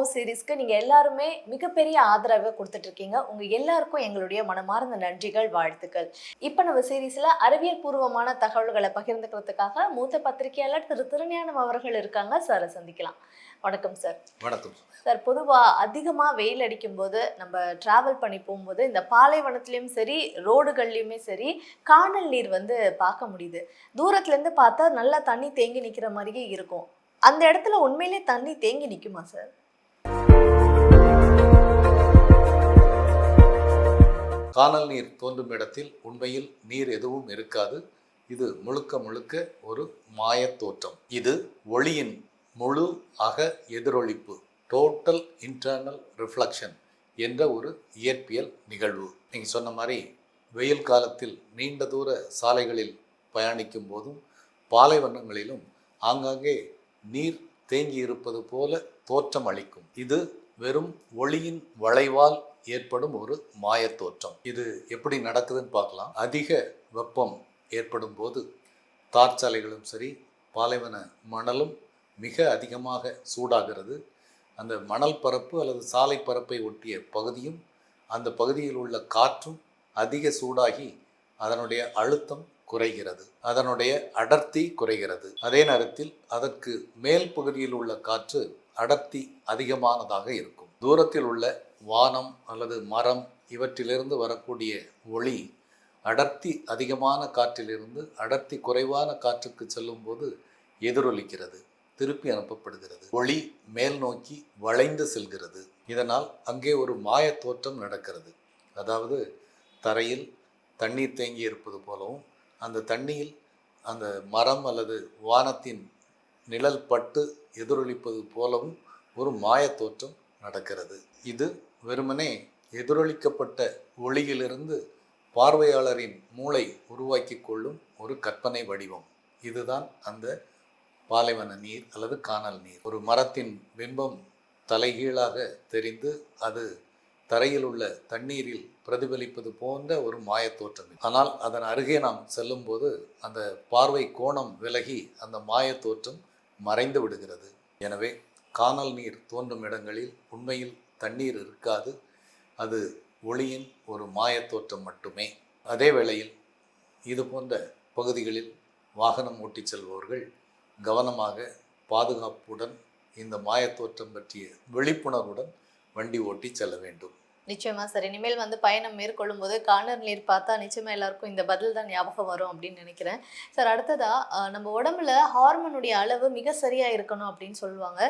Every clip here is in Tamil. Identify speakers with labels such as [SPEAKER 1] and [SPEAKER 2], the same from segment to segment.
[SPEAKER 1] ஹவுஸ் சீரிஸ்க்கு நீங்க எல்லாருமே மிகப்பெரிய ஆதரவை கொடுத்துட்டு இருக்கீங்க உங்க எல்லாருக்கும் எங்களுடைய மனமார்ந்த நன்றிகள் வாழ்த்துக்கள். இப்போ நம்ம சீரீஸ்ல அறிவியல் பூர்வமான தகவல்களை பகிர்ந்துக்கிறதுக்காக மூத்த பத்திரிகையாளர் திரு திருஞானம் அவர்கள் இருக்காங்க. சாரை சந்திக்கலாம். வணக்கம் சார்.
[SPEAKER 2] வணக்கம்
[SPEAKER 1] சார். பொதுவா அதிகமா வெயில் அடிக்கும் போது நம்ம டிராவல் பண்ணி போகும்போது இந்த பாலைவனத்துலயும் சரி ரோடுகள்லயுமே சரி காணல் நீர் வந்து பார்க்க முடியுது. தூரத்துல இருந்து பார்த்தா நல்லா தண்ணி தேங்கி நிக்கிற மாதிரியே இருக்கும். அந்த இடத்துல உண்மையிலே தண்ணி தேங்கி நிக்குமா சார்?
[SPEAKER 2] காணல் நீர் தோன்றும் இடத்தில் உண்மையில் நீர் எதுவும் இருக்காது. இது முழுக்க முழுக்க ஒரு மாயத் தோற்றம். இது ஒளியின் முழு அக எதிரொளிப்பு டோட்டல் இன்டர்னல் ரிஃப்ளக்ஷன் என்ற ஒரு இயற்பியல் நிகழ்வு. நீங்கள் சொன்ன மாதிரி வெயில் காலத்தில் நீண்ட தூர சாலைகளில் பயணிக்கும் போதும் பாலைவனங்களிலும் ஆங்காங்கே நீர் தேங்கி இருப்பது போல தோற்றம் அளிக்கும். இது வெறும் ஒளியின் வளைவால் ஏற்படும் ஒரு மாயத் தோற்றம். இது எப்படி நடக்குதுன்னு பார்க்கலாம். அதிக வெப்பம் ஏற்படும் போது தார்ச்சாலைகளும் சரி பாலைவன மணலும் மிக அதிகமாக சூடாகிறது. அந்த மணல் பரப்பு அல்லது சாலை பரப்பை ஒட்டிய பகுதியும் அந்த பகுதியில் உள்ள காற்றும் அதிக சூடாகி அதனுடைய அழுத்தம் குறைகிறது. அதனுடைய அடர்த்தி குறைகிறது. அதே நேரத்தில் அதற்கு மேல் பகுதியில் உள்ள காற்று அடர்த்தி அதிகமானதாக இருக்கும். தூரத்தில் உள்ள வானம் அல்லது மரம் இவற்றிலிருந்து வரக்கூடிய ஒளி அடர்த்தி அதிகமான காற்றிலிருந்து அடர்த்தி குறைவான காற்றுக்கு செல்லும்போது எதிரொலிக்கிறது திருப்பி அனுப்பப்படுகிறது. ஒளி மேல் நோக்கி வளைந்து செல்கிறது. இதனால் அங்கே ஒரு மாய தோற்றம் நடக்கிறது. அதாவது தரையில் தண்ணீர் தேங்கி இருப்பது போலவும் அந்த தண்ணியில் அந்த மரம் அல்லது வானத்தின் நிழல் பட்டு எதிரொலிப்பது போலவும் ஒரு மாயத்தோற்றம் நடக்கிறது. இது வெறுமனே எதிரொலிக்கப்பட்ட ஒளியிலிருந்து பார்வையாளரின் மூளை உருவாக்கி கொள்ளும் ஒரு கற்பனை வடிவம். இதுதான் அந்த பாலைவன நீர் அல்லது காணல் நீர். ஒரு மரத்தின் பிம்பம் தலைகீழாக தெரிந்து அது தரையில் உள்ள தண்ணீரில் பிரதிபலிப்பது போன்ற ஒரு மாயத்தோற்றம் ஆனால் அதன் அருகே நாம் செல்லும்போது அந்த பார்வை கோணம் விலகி அந்த மாயத் தோற்றம் மறைந்து விடுகிறது. எனவே காணல் நீர் தோன்றும் இடங்களில் உண்மையில் தண்ணீர் இருக்காது. அது ஒளியின் ஒரு மாயத்தோற்றம் மட்டுமே. அதே வேளையில் இது போன்ற பகுதிகளில் வாகனம் ஓட்டிச் செல்பவர்கள் கவனமாக பாதுகாப்புடன் இந்த மாயத்தோற்றம் பற்றிய விழிப்புணர்வுடன் வண்டி ஓட்டி செல்ல வேண்டும்.
[SPEAKER 1] நிச்சயமா சார். இனிமேல் வந்து பயணம் மேற்கொள்ளும் போது காணல் நீர் பார்த்தா நிச்சயமா எல்லாருக்கும் இந்த பதில் தான் ஞாபகம் வரும் அப்படின்னு நினைக்கிறேன். சார் அடுத்ததா நம்ம உடம்புல ஹார்மோனுடைய அளவு மிக சரியா இருக்கணும் அப்படின்னு சொல்லுவாங்க.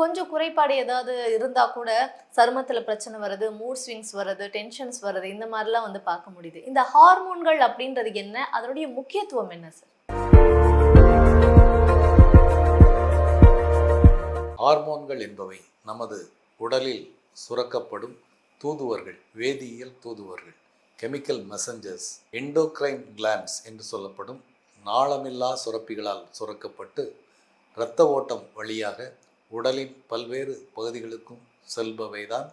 [SPEAKER 1] கொஞ்சம் குறைபாடு ஏதாவது இருந்தா கூட சருமத்துல பிரச்சனை வருது மூட் ஸ்விங்ஸ் வருது டென்ஷன்ஸ் வருது இந்த மாதிரிலாம் வந்து பார்க்க முடியுது. இந்த ஹார்மோன்கள் அப்படின்றது என்ன? அதனுடைய முக்கியத்துவம் என்ன சார்?
[SPEAKER 2] ஹார்மோன்கள் என்பவை நமது உடலில் சுரக்கப்படும் தூதுவர்கள் வேதியியல் தூதுவர்கள் கெமிக்கல் மெசஞ்சர்ஸ் எண்டோக்ரைன் கிளான்ஸ் என்று சொல்லப்படும் நாளமில்லா சுரப்பிகளால் சுரக்கப்பட்டு இரத்த ஓட்டம் வழியாக உடலின் பல்வேறு பகுதிகளுக்கும் செல்பவைதான்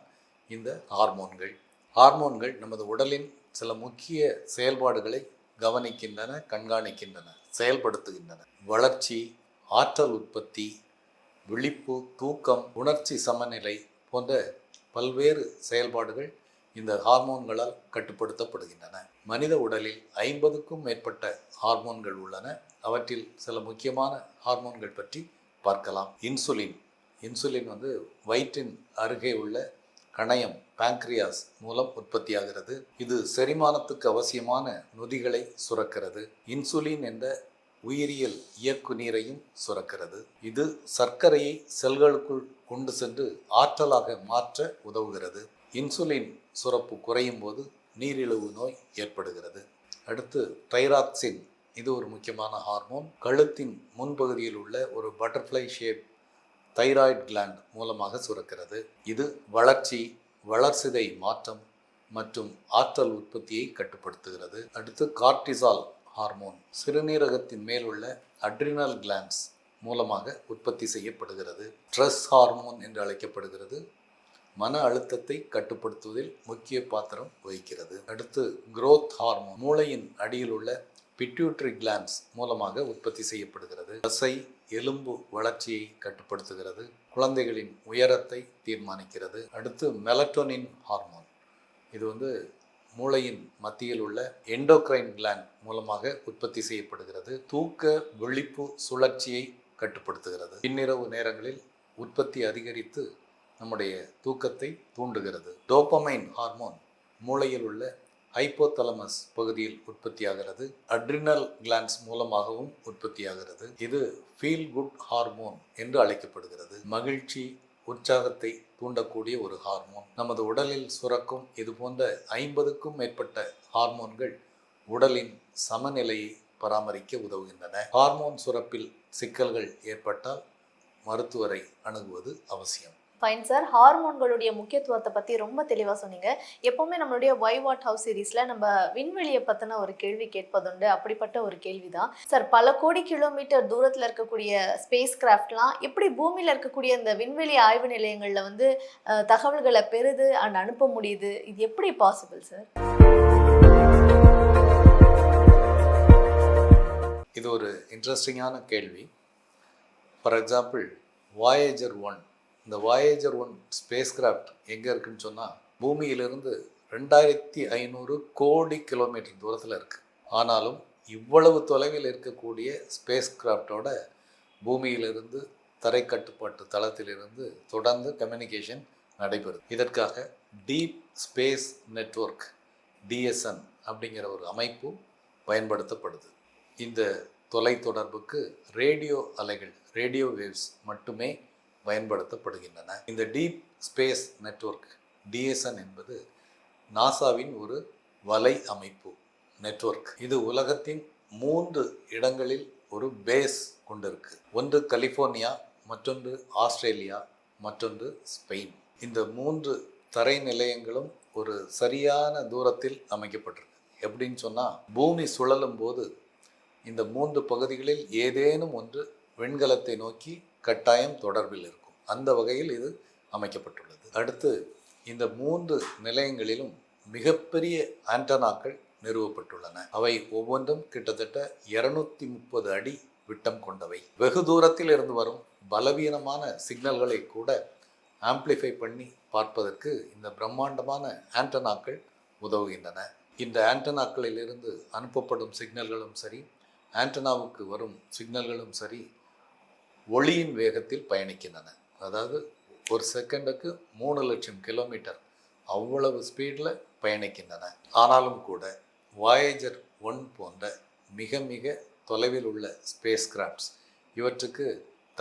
[SPEAKER 2] இந்த ஹார்மோன்கள். ஹார்மோன்கள் நமது உடலின் சில முக்கிய செயல்பாடுகளை கவனிக்கின்றன கண்காணிக்கின்றன செயல்படுத்துகின்றன. வளர்ச்சி ஆற்றல் உற்பத்தி விழிப்பு தூக்கம் உணர்ச்சி சமநிலை போன்ற பல்வேறு செயல்பாடுகள் இந்த ஹார்மோன்களால் கட்டுப்படுத்தப்படுகின்றன. மனித உடலில் ஐம்பதுக்கும் மேற்பட்ட ஹார்மோன்கள் உள்ளன. அவற்றில் சில முக்கியமான ஹார்மோன்கள் பற்றி பார்க்கலாம். இன்சுலின். இன்சுலின் வந்து வயிற்றின் அருகே உள்ள கணையம் பேங்க்ரியாஸ் மூலம் உற்பத்தியாகிறது. இது செரிமானத்துக்கு அவசியமான நொதிகளை சுரக்கிறது. இன்சுலின் என்ற உயிரியல் இயக்கு நீரையும் சுரக்கிறது. இது சர்க்கரையை செல்களுக்குள் கொண்டு சென்று ஆற்றலாக மாற்ற உதவுகிறது. இன்சுலின் சுரப்பு குறையும் போது நீரிழிவு நோய் ஏற்படுகிறது. அடுத்து தைராக்சின். இது ஒரு முக்கியமான ஹார்மோன் கழுத்தின் முன்பகுதியில் உள்ள ஒரு பட்டர்ஃப்ளை ஷேப் தைராய்டு கிளாண்ட் மூலமாக சுரக்கிறது. இது வளர்ச்சி வளர்சிதை மாற்றம் மற்றும் ஆற்றல் உற்பத்தியை கட்டுப்படுத்துகிறது. அடுத்து கார்டிசால் ஹார்மோன் சிறுநீரகத்தின் மேலுள்ள அட்ரினல் கிளான்ஸ் மூலமாக உற்பத்தி செய்யப்படுகிறது. ஸ்ட்ரெஸ் ஹார்மோன் என்று அழைக்கப்படுகிறது. மன அழுத்தத்தை கட்டுப்படுத்துவதில் முக்கிய பாத்திரம் வகிக்கிறது. அடுத்து குரோத் ஹார்மோன் மூளையின் அடியில் உள்ள பிட்யூட்ரி கிளான்ஸ் மூலமாக உற்பத்தி செய்யப்படுகிறது. தசை எலும்பு வளர்ச்சியை கட்டுப்படுத்துகிறது. குழந்தைகளின் உயரத்தை தீர்மானிக்கிறது. அடுத்து மெலட்டோனின் ஹார்மோன் இது வந்து மூளையின் மத்தியில் உள்ள எண்டோக்ரைன் கிளாண்ட் மூலமாக உற்பத்தி செய்யப்படுகிறது. தூக்க விழிப்பு சுழற்சியை கட்டுப்படுத்துகிறது. பின்னிரவு நேரங்களில் உற்பத்தி அதிகரித்து நம்முடைய தூக்கத்தை தூண்டுகிறது. டோப்பமைன் ஹார்மோன் மூளையில் உள்ள ஹைப்போதலமஸ் பகுதியில் உற்பத்தியாகிறது. அட்ரினல் கிளான்ஸ் மூலமாகவும் உற்பத்தியாகிறது. இது ஃபீல் குட் ஹார்மோன் என்று அழைக்கப்படுகிறது. மகிழ்ச்சி உற்சாகத்தை தூண்டக்கூடிய ஒரு ஹார்மோன். நமது உடலில் சுரக்கும் இது போன்ற ஐம்பதுக்கும் மேற்பட்ட ஹார்மோன்கள் உடலின் சமநிலையை பராமரிக்க உதவுகின்றன. ஹார்மோன் சுரப்பில் சிக்கல்கள் ஏற்பட்டால் மருத்துவரை அணுகுவது அவசியம்.
[SPEAKER 1] ஃபைன் சார் ஹார்மோன்களுடைய முக்கியத்துவத்தை பற்றி ரொம்ப தெளிவாக சொன்னீங்க. எப்போவுமே நம்மளுடைய ஒய் வாட் ஹவுஸ் சீரீஸில் நம்ம விண்வெளியை பற்றின ஒரு கேள்வி கேட்பதுண்டு. அப்படிப்பட்ட ஒரு கேள்வி தான் சார் பல கோடி கிலோமீட்டர் தூரத்தில் இருக்கக்கூடிய ஸ்பேஸ் கிராஃப்ட்லாம் எப்படி பூமியில் இருக்கக்கூடிய இந்த விண்வெளி ஆய்வு நிலையங்களில் வந்து தகவல்களை பெறுது அண்ட் அனுப்ப முடியுது? இது எப்படி பாசிபிள் சார்
[SPEAKER 2] இது ஒரு இன்ட்ரெஸ்டிங்கான கேள்வி. ஃபார் எக்ஸாம்பிள் வாயேஜர் ஒன் இந்த வாயேஜர் ஒன் ஸ்பேஸ் கிராஃப்ட் எங்கே இருக்குன்னு சொன்னால் பூமியிலிருந்து ரெண்டாயிரத்தி ஐநூறு கோடி கிலோமீட்டர் தூரத்தில் இருக்குது ஆனாலும் இவ்வளவு தொலைவில் இருக்கக்கூடிய ஸ்பேஸ் கிராஃப்டோட பூமியிலிருந்து தரை கட்டுப்பாட்டு தளத்திலிருந்து தொடர்ந்து கம்யூனிகேஷன் நடைபெறுது. இதற்காக டீப் ஸ்பேஸ் நெட்வொர்க் டிஎஸ்என் அப்படிங்கிற ஒரு அமைப்பு பயன்படுத்தப்படுது. இந்த தொலைத்தொடர்புக்கு ரேடியோ அலைகள் ரேடியோ வேவ்ஸ் மட்டுமே பயன்படுத்தப்படுகின்றன. இந்த டீப் ஸ்பேஸ் நெட்வொர்க் டிஎஸ்என் என்பது நாசாவின் ஒரு வலை அமைப்பு நெட்வொர்க். இது உலகத்தின் மூன்று இடங்களில் ஒரு பேஸ் கொண்டிருக்கு. ஒன்று கலிஃபோர்னியா மற்றொன்று ஆஸ்திரேலியா மற்றொன்று ஸ்பெயின். இந்த மூன்று தரை நிலையங்களும் ஒரு சரியான தூரத்தில் அமைக்கப்பட்டிருக்கு. எப்படின்னு சொன்னால் பூமி சுழலும் போது இந்த மூன்று பகுதிகளில் ஏதேனும் ஒன்று விண்கலத்தை நோக்கி கட்டாயம் தொடர்பில் இருக்கும். அந்த வகையில் இது அமைக்கப்பட்டுள்ளது. அடுத்து இந்த மூன்று நிலையங்களிலும் மிகப்பெரிய ஆண்டனாக்கள் நிறுவப்பட்டுள்ளன. அவை ஒவ்வொன்றும் கிட்டத்தட்ட இருநூத்தி முப்பது அடி விட்டம் கொண்டவை. வெகு தூரத்தில் இருந்து வரும் பலவீனமான சிக்னல்களை கூட ஆம்ப்ளிஃபை பண்ணி பார்ப்பதற்கு இந்த பிரம்மாண்டமான ஆண்டனாக்கள் உதவுகின்றன. இந்த ஆண்டனாக்களிலிருந்து அனுப்பப்படும் சிக்னல்களும் சரி ஆண்டனாவுக்கு வரும் சிக்னல்களும் சரி ஒளியின் வேகத்தில் பயணிக்கின்றன. அதாவது ஒரு செகண்டுக்கு மூணு லட்சம் கிலோமீட்டர் அவ்வளவு ஸ்பீடில் பயணிக்கின்றன. ஆனாலும் கூட வாயேஜர் ஒன் போன்ற மிக மிக தொலைவில் உள்ள ஸ்பேஸ் கிராஃப்ட்ஸ் இவற்றுக்கு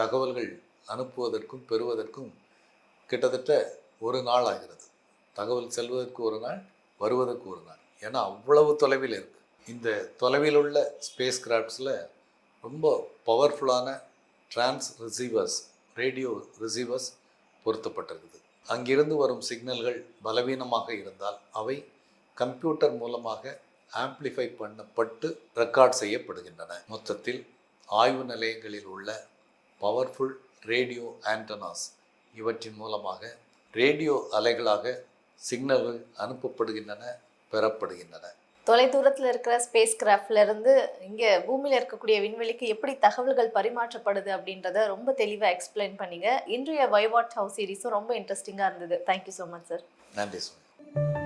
[SPEAKER 2] தகவல்கள் அனுப்புவதற்கும் பெறுவதற்கும் கிட்டத்தட்ட ஒரு நாள் ஆகிறது. தகவல் செல்வதற்கு ஒரு நாள் வருவதற்கு ஒரு நாள். ஏன்னா அவ்வளவு தொலைவில் இருக்குது இந்த தொலைவில் உள்ள ஸ்பேஸ் கிராஃப்ட்ஸில் ரொம்ப பவர்ஃபுல்லான டிரான்ஸ் ரிசீவர்ஸ் ரேடியோ ரிசீவர்ஸ் பொருத்தப்பட்டிருக்குது. அங்கிருந்து வரும் சிக்னல்கள் பலவீனமாக இருந்தால் அவை கம்ப்யூட்டர் மூலமாக ஆம்ப்ளிஃபை பண்ணப்பட்டு ரெக்கார்ட் செய்யப்படுகின்றன. மொத்தத்தில் ஆய்வு நிலையங்களில் உள்ள பவர்ஃபுல் ரேடியோ ஆண்டனாஸ் இவற்றின் மூலமாக ரேடியோ அலைகளாக சிக்னல்கள் அனுப்பப்படுகின்றன பெறப்படுகின்றன.
[SPEAKER 1] தொலைதூரத்தில் இருக்கிற ஸ்பேஸ் கிராஃப்ட்லேருந்து இங்கே பூமியில் இருக்கக்கூடிய விண்வெளிக்கு எப்படி தகவல்கள் பரிமாற்றப்படுது அப்படின்றத ரொம்ப தெளிவாக எக்ஸ்பிளைன் பண்ணிங்க. இன்றைய வைவாட் ஹவுஸ் சீரிஸும் ரொம்ப இன்ட்ரெஸ்டிங்காக இருந்தது. Thank you so much sir
[SPEAKER 2] நன்றி சார்